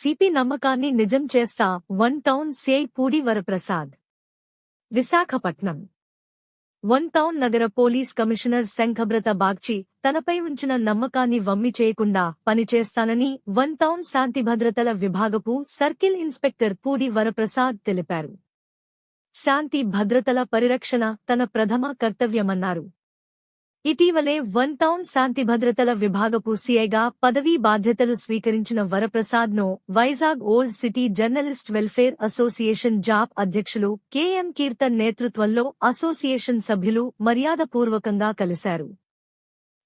CP నమ్మకాన్ని నిజం చేస్తా one town CI Pudi Varaprasad. Visakhapatnam. One town నగర పోలీస్ కమిషనర్ శంఖబ్రత బాగ్చి తనపై ఉంచిన నమ్మకాన్ని వమ్మి చేయకుండా పనిచేస్తానని వన్ టౌన్ శాంతి భద్రతల విభాగపు సర్కిల్ ఇన్స్పెక్టర్ పూడి వరప్రసాద్ తెలిపారు. శాంతి భద్రతల పరిరక్షణ తన ప్రథమ కర్తవ్యమన్నారు. ఇటీవలే వన్ టౌన్ శాంతి భద్రతల విభాగపు సీఐగా పదవీ బాధ్యతలు స్వీకరించిన వరప్రసాద్ను Vizag old city journalist welfare association JAP అధ్యక్షులు కెఎం కీర్తన్ నేతృత్వంలో అసోసియేషన్ సభ్యులు మర్యాదపూర్వకంగా కలిశారు.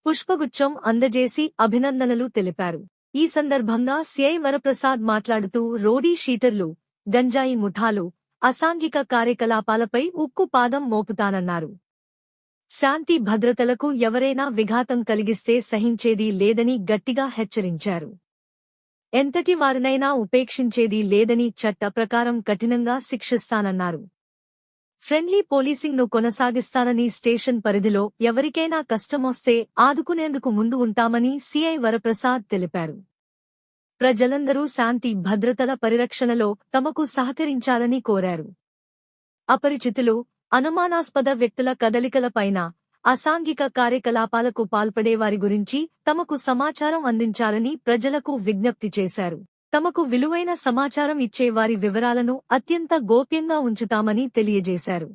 పుష్పగుచ్చం అందజేసి అభినందనలు తెలిపారు. ఈ సందర్భంగా సిఐ వరప్రసాద్ మాట్లాడుతూ రోడీ షీటర్లు గంజాయి ముఠాలు అసాంఘిక కార్యకలాపాలపై ఉక్కు పాదం మోపుతానన్నారు. శాంతి భద్రతలకు ఎవరైనా విఘాతం కలిగిస్తే సహించేది లేదని గట్టిగా హెచ్చరించారు. ఎంతటి వారినైనా ఉపేక్షించేది లేదని చట్ట ప్రకారం కఠినంగా శిక్షిస్తానన్నారు. ఫ్రెండ్లీ పోలీసింగ్ను కొనసాగిస్తానని స్టేషన్ పరిధిలో ఎవరికైనా కష్టమొస్తే ఆదుకునేందుకు ముందు ఉంటామని సిఐ వరప్రసాద్ తెలిపారు. ప్రజలందరూ శాంతి భద్రతల పరిరక్షణలో తమకు సహకరించాలని కోరారు. అపరిచితులు అనుమానాస్పద వ్యక్తుల కదలికలపైన అసాంఘిక కార్యకలాపాలకు పాల్పడేవారి గురించి తమకు సమాచారం అందించాలని ప్రజలకు విజ్ఞప్తి చేశారు. తమకు విలువైన సమాచారం ఇచ్చే వారి వివరాలను అత్యంత గోప్యంగా ఉంచుతామని తెలియజేశారు.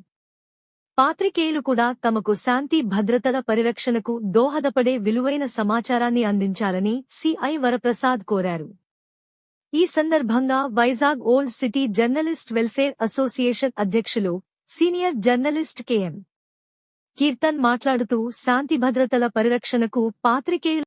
పాత్రికేయులు కూడా తమకు శాంతి భద్రతల పరిరక్షణకు దోహదపడే విలువైన సమాచారాన్ని అందించాలని సిఐ వరప్రసాద్ కోరారు. ఈ సందర్భంగా Vizag old city journalist welfare association అధ్యక్షులు సీనియర్ జర్నలిస్ట్ కెఎం కీర్తన్ మాట్లాడుతూ శాంతి భద్రతల పరిరక్షణకు పాత్రికేయుల